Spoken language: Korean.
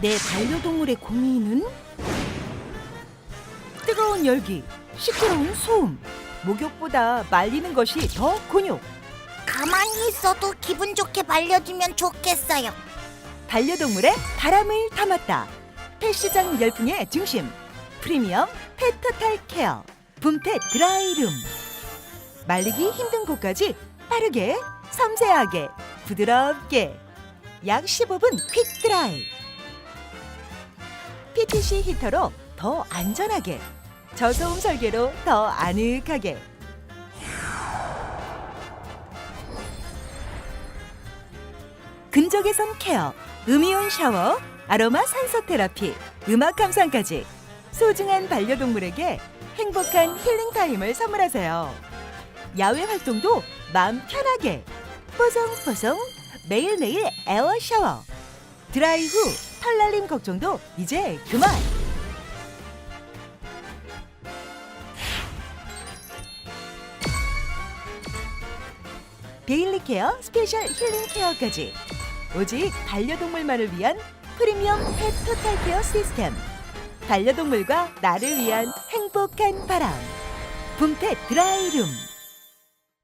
내 반려동물의 고민은 뜨거운 열기, 시끄러운 소음, 목욕보다 말리는 것이 더 곤욕. 가만히 있어도 기분 좋게 말려주면 좋겠어요. 반려동물의 바람을 담았다. 펫시장 열풍의 중심. 프리미엄 페터탈 케어. 붐펫 드라이룸. 말리기 힘든 곳까지 빠르게, 섬세하게, 부드럽게. 약 15분 퀵 드라이. PTC 히터로 더 안전하게. 저소음 설계로 더 아늑하게. 근적외선 케어, 음이온 샤워, 아로마 산소 테라피, 음악 감상까지 소중한 반려동물에게 행복한 힐링 타임을 선물하세요. 야외 활동도 마음 편하게 뽀송뽀송 매일매일 에어 샤워. 드라이 후 털날림 걱정도 이제 그만. 데일리 케어 스페셜 힐링 케어까지. 오직 반려동물만을 위한 프리미엄 펫 토탈 케어 시스템. 반려동물과 나를 위한 행복한 바람. 붐펫 드라이룸